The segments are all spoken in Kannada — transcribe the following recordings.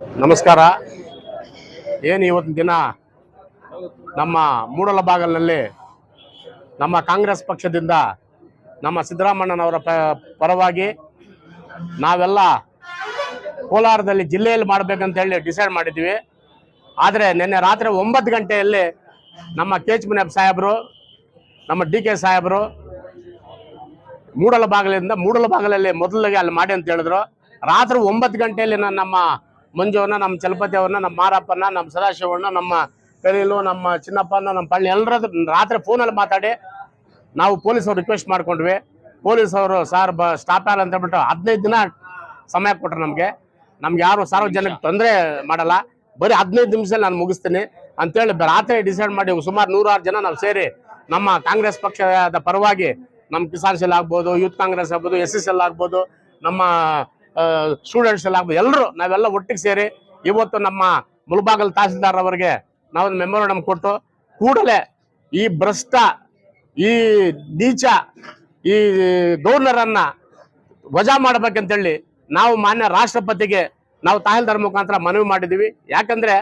ನಮಸ್ಕಾರ. ಏನು ಇವತ್ತಿನ ದಿನ? ನಮ್ಮ ಮೂಡಲ ಬಾಗಲಿನಲ್ಲಿ ನಮ್ಮ ಕಾಂಗ್ರೆಸ್ ಪಕ್ಷದಿಂದ ನಮ್ಮ ಸಿದ್ದರಾಮಣ್ಣನವರ ಪರವಾಗಿ ನಾವೆಲ್ಲ ಕೋಲಾರದಲ್ಲಿ ಜಿಲ್ಲೆಯಲ್ಲಿ ಮಾಡ್ಬೇಕಂತ ಹೇಳಿ ಡಿಸೈಡ್ ಮಾಡಿದ್ವಿ ಆದರೆ ನಿನ್ನೆ ರಾತ್ರಿ ಒಂಬತ್ತು ಗಂಟೆಯಲ್ಲಿ ನಮ್ಮ ಕೆ ಎಚ್ ಮುನಿಯಪ್ಪ ಸಾಹೇಬರು, ನಮ್ಮ ಡಿ ಕೆ ಸಾಹೇಬರು ಮೂಡಲ ಮೂಡಲಬಾಗಲಲ್ಲಿ ಮೊದಲಿಗೆ ಅಲ್ಲಿ ಮಾಡಿ ಅಂತ ಹೇಳಿದ್ರು. ರಾತ್ರಿ ಒಂಬತ್ತು ಗಂಟೆಯಲ್ಲಿ ನಮ್ಮ ಮಂಜುವನ್ನ ನಮ್ಮ ಚಲಪತಿ ಅವ್ರನ್ನ ನಮ್ಮ ಮಾರಪ್ಪನ ನಮ್ಮ ಸದಾಶಿವಣ್ಣ, ನಮ್ಮ ಕರೀಲು, ನಮ್ಮ ಚಿನ್ನಪ್ಪನ ನಮ್ಮ ಪಳ್ಳಿ ಎಲ್ಲರದ್ದು ರಾತ್ರಿ ಫೋನಲ್ಲಿ ಮಾತಾಡಿ ನಾವು ಪೊಲೀಸ್ ಅವ್ರು ರಿಕ್ವೆಸ್ಟ್ ಮಾಡ್ಕೊಂಡ್ವಿ. ಪೊಲೀಸ್ ಅವರು ಸಾರ್ ಬ ಸ್ಟಾಪ್ ಆಗಲ್ಲ ಅಂತ ಹೇಳ್ಬಿಟ್ಟು ಹದಿನೈದು ದಿನ ಸಮಯ ಕೊಟ್ರು ನಮಗೆ. ನಮ್ಗೆ ಯಾರು ಸಾರ್ವಜನಿಕ ತೊಂದರೆ ಮಾಡಲ್ಲ. ಬರೀ ಹದಿನೈದು ನಿಮಿಷದಲ್ಲಿ ನಾನು ಮುಗಿಸ್ತೀನಿ. ಅಂತೇಳಿ ರಾತ್ರಿ ಡಿಸೈಡ್ ಮಾಡಿ ಸುಮಾರು ನೂರಾರು ಜನ ನಾವು ಸೇರಿ ನಮ್ಮ ಕಾಂಗ್ರೆಸ್ ಪಕ್ಷದ ಪರವಾಗಿ ನಮ್ಮ ಕಿಸಾನ್ ಸೆಲ್ ಆಗ್ಬೋದು, ಯೂತ್ ಕಾಂಗ್ರೆಸ್ ಆಗ್ಬೋದು, ಎಸ್ ಎಸ್ ಎಲ್ ಆಗ್ಬೋದು, ನಮ್ಮ ಸ್ಟೂಡೆಂಟ್ಸ್ ಎಲ್ಲ ಎಲ್ಲರೂ ನಾವೆಲ್ಲ ಒಟ್ಟಿಗೆ ಸೇರಿ ಇವತ್ತು ನಮ್ಮ ಮುಲ್ಬಾಗಲ್ ತಹಸೀಲ್ದಾರ್ ಅವರಿಗೆ ನಾವು ಒಂದು ಮೆಮೊರಂಡಮ್ ಕೊಟ್ಟು ಕೂಡಲೇ ಈ ಭ್ರಷ್ಟ, ಈ ನೀಚ, ಈ ಗೌರ್ನರನ್ನ ವಜಾ ಮಾಡಬೇಕಂತೇಳಿ ನಾವು ಮಾನ್ಯ ರಾಷ್ಟ್ರಪತಿಗೆ ನಾವು ತಹಸೀಲ್ದಾರ್ ಮುಖಾಂತರ ಮನವಿ ಮಾಡಿದ್ದೀವಿ. ಯಾಕಂದ್ರೆ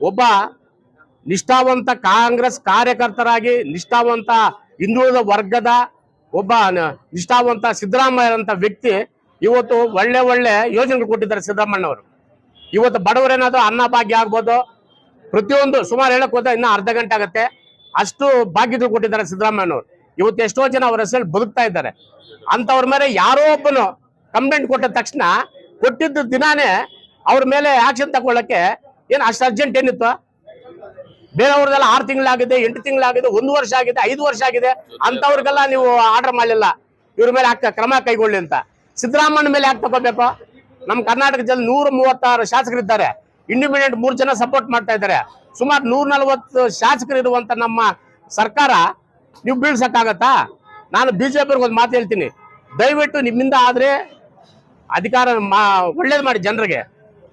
ಒಬ್ಬ ನಿಷ್ಠಾವಂತ ಕಾಂಗ್ರೆಸ್ ಕಾರ್ಯಕರ್ತರಾಗಿ ನಿಷ್ಠಾವಂತ ಹಿಂದುಳಿದ ವರ್ಗದ ಒಬ್ಬ ನಿಷ್ಠಾವಂತ ಸಿದ್ದರಾಮಯ್ಯ ಅಂತ ವ್ಯಕ್ತಿ ಇವತ್ತು ಒಳ್ಳೆ ಒಳ್ಳೆ ಯೋಜನೆಗಳು ಕೊಟ್ಟಿದ್ದಾರೆ ಸಿದ್ದರಾಮಣ್ಣವರು ಇವತ್ತು ಬಡವರೇನಾದ್ರು ಅನ್ನ ಭಾಗ್ಯ ಆಗ್ಬೋದು. ಪ್ರತಿಯೊಂದು ಸುಮಾರು ಹೇಳಕ್ ಹೋದ್ರೆ ಇನ್ನೂ ಅರ್ಧ ಗಂಟೆ ಆಗುತ್ತೆ. ಅಷ್ಟು ಭಾಗ್ಯಗಳು ಕೊಟ್ಟಿದ್ದಾರೆ ಸಿದ್ದರಾಮಯ್ಯನವರು. ಇವತ್ತು ಎಷ್ಟೋ ಜನ ಅವರ ಹೆಸರು ಬದುಕ್ತಾ ಇದ್ದಾರೆ. ಅಂತವ್ರ ಮೇಲೆ ಯಾರೋ ಒಬ್ಬನು ಕಂಪ್ಲೇಂಟ್ ಕೊಟ್ಟ ತಕ್ಷಣ ಕೊಟ್ಟಿದ್ದ ದಿನಾನೇ ಅವ್ರ ಮೇಲೆ ಆಕ್ಷನ್ ತಗೊಳ್ಳಕ್ಕೆ ಏನು ಅಷ್ಟು ಅರ್ಜೆಂಟ್ ಏನಿತ್ತು? ಬೇರೆಯವ್ರದೆಲ್ಲ ಆರು ತಿಂಗಳಾಗಿದೆ, ಎಂಟು ತಿಂಗಳಾಗಿದೆ, ಒಂದು ವರ್ಷ ಆಗಿದೆ, ಐದು ವರ್ಷ ಆಗಿದೆ. ಅಂತವ್ರಿಗೆಲ್ಲ ನೀವು ಆರ್ಡರ್ ಮಾಡಲಿಲ್ಲ. ಇವ್ರ ಮೇಲೆ ಕ್ರಮ ಕೈಗೊಳ್ಳಿ ಅಂತ. ಸಿದ್ದರಾಮಯ್ಯ ಮೇಲೆ ಯಾಕೆ ತಗೋಬೇಕು ನಮ್ಮ ಕರ್ನಾಟಕದಲ್ಲಿ ನೂರ ಮೂವತ್ತಾರು ಶಾಸಕರಿದ್ದಾರೆ. ಇಂಡಿಪೆಂಡೆಂಟ್ ಮೂರು ಜನ ಸಪೋರ್ಟ್ ಮಾಡ್ತಾ ಇದ್ದಾರೆ. ಸುಮಾರು ನೂರ ನಲವತ್ತು ಶಾಸಕರು ಇರುವಂತ ನಮ್ಮ ಸರ್ಕಾರ ನೀವು ಬೀಳ್ಸಕ್ಕಾಗತ್ತಾ? ನಾನು ಬಿಜೆಪಿ ಒಂದು ಮಾತು ಹೇಳ್ತೀನಿ. ದಯವಿಟ್ಟು ನಿಮ್ಮಿಂದ ಆದ್ರೆ ಅಧಿಕಾರ ಮಾ, ಒಳ್ಳೇದು ಮಾಡಿ ಜನರಿಗೆ.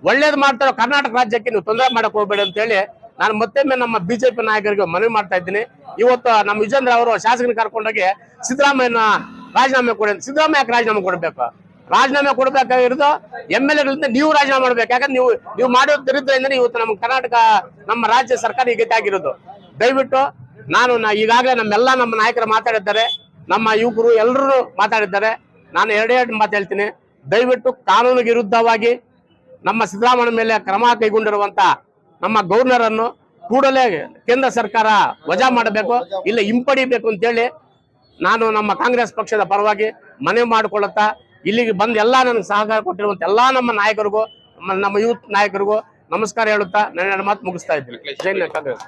ಒಳ್ಳೇದು ಮಾಡ್ತಾರೋ ಕರ್ನಾಟಕ ರಾಜ್ಯಕ್ಕೆ ನೀವು ತೊಂದರೆ ಮಾಡಕ್ ಹೋಗ್ಬೇಡಿ ಅಂತ ಹೇಳಿ ನಾನು ಮತ್ತೊಮ್ಮೆ ನಮ್ಮ ಬಿಜೆಪಿ ನಾಯಕರಿಗೆ ಮನವಿ ಮಾಡ್ತಾ ಇದ್ದೀನಿ. ಇವತ್ತು ನಮ್ಮ ವಿಜೇಂದ್ರ ಅವರು ಶಾಸಕನ ಕರ್ಕೊಂಡೋಗಿ ಸಿದ್ದರಾಮಯ್ಯನ ರಾಜೀನಾಮೆ ಕೊಡಿ ಅಂತ. ಸಿದ್ದರಾಮಯ್ಯ ಯಾಕೆ ರಾಜೀನಾಮೆ ಕೊಡಬೇಕು? ರಾಜೀನಾಮೆ ಕೊಡಬೇಕಾಗಿರೋದು ಎಂ ಎಲ್ ಎಗಳಿಂದ ನೀವು ರಾಜೀನಾಮೆ ಮಾಡ್ಬೇಕು. ಯಾಕಂದ್ರೆ ನೀವು ನೀವು ಮಾಡೋ ದರಿದ್ರಿಂದ ಇವತ್ತು ನಮ್ಮ ಕರ್ನಾಟಕ, ನಮ್ಮ ರಾಜ್ಯ ಸರ್ಕಾರ ಈ ಆಗಿರೋದು ದಯವಿಟ್ಟು ನಾನು ಈಗಾಗಲೇ ನಮ್ಮೆಲ್ಲ ನಮ್ಮ ನಾಯಕರು ಮಾತಾಡಿದ್ದಾರೆ. ನಮ್ಮ ಯುವಕರು ಎಲ್ಲರೂ ಮಾತಾಡಿದ್ದಾರೆ. ನಾನು ಎರಡೇ ಎರಡು ಮಾತು ಹೇಳ್ತೀನಿ. ದಯವಿಟ್ಟು ಕಾನೂನಿಗೆ ವಿರುದ್ಧವಾಗಿ ನಮ್ಮ ಸಿದ್ದರಾಮಯ್ಯ ಮೇಲೆ ಕ್ರಮ ಕೈಗೊಂಡಿರುವಂತ ನಮ್ಮ ಗವರ್ನರ್ ಅನ್ನು ಕೂಡಲೇ ಕೇಂದ್ರ ಸರ್ಕಾರ ವಜಾ ಮಾಡಬೇಕು, ಇಲ್ಲ ಹಿಂಪಡಿಬೇಕು ಅಂತೇಳಿ ನಾನು ನಮ್ಮ ಕಾಂಗ್ರೆಸ್ ಪಕ್ಷದ ಪರವಾಗಿ ಮನವಿ ಮಾಡಿಕೊಳ್ಳುತ್ತಾ ಇಲ್ಲಿಗೆ ಬಂದು ಎಲ್ಲ ನನಗೆ ಸಹಕಾರ ಕೊಟ್ಟಿರುವಂತ ಎಲ್ಲಾ ನಮ್ಮ ನಾಯಕರಿಗೂ, ನಮ್ಮ ಯೂತ್ ನಾಯಕರಿಗೂ ನಮಸ್ಕಾರ ಹೇಳುತ್ತಾ ನನ್ನ ಮಾತು ಮುಗಿಸ್ತಾ ಇದ್ದೀನಿ. ಜೈ ಕಾಂಗ್ರೆಸ್.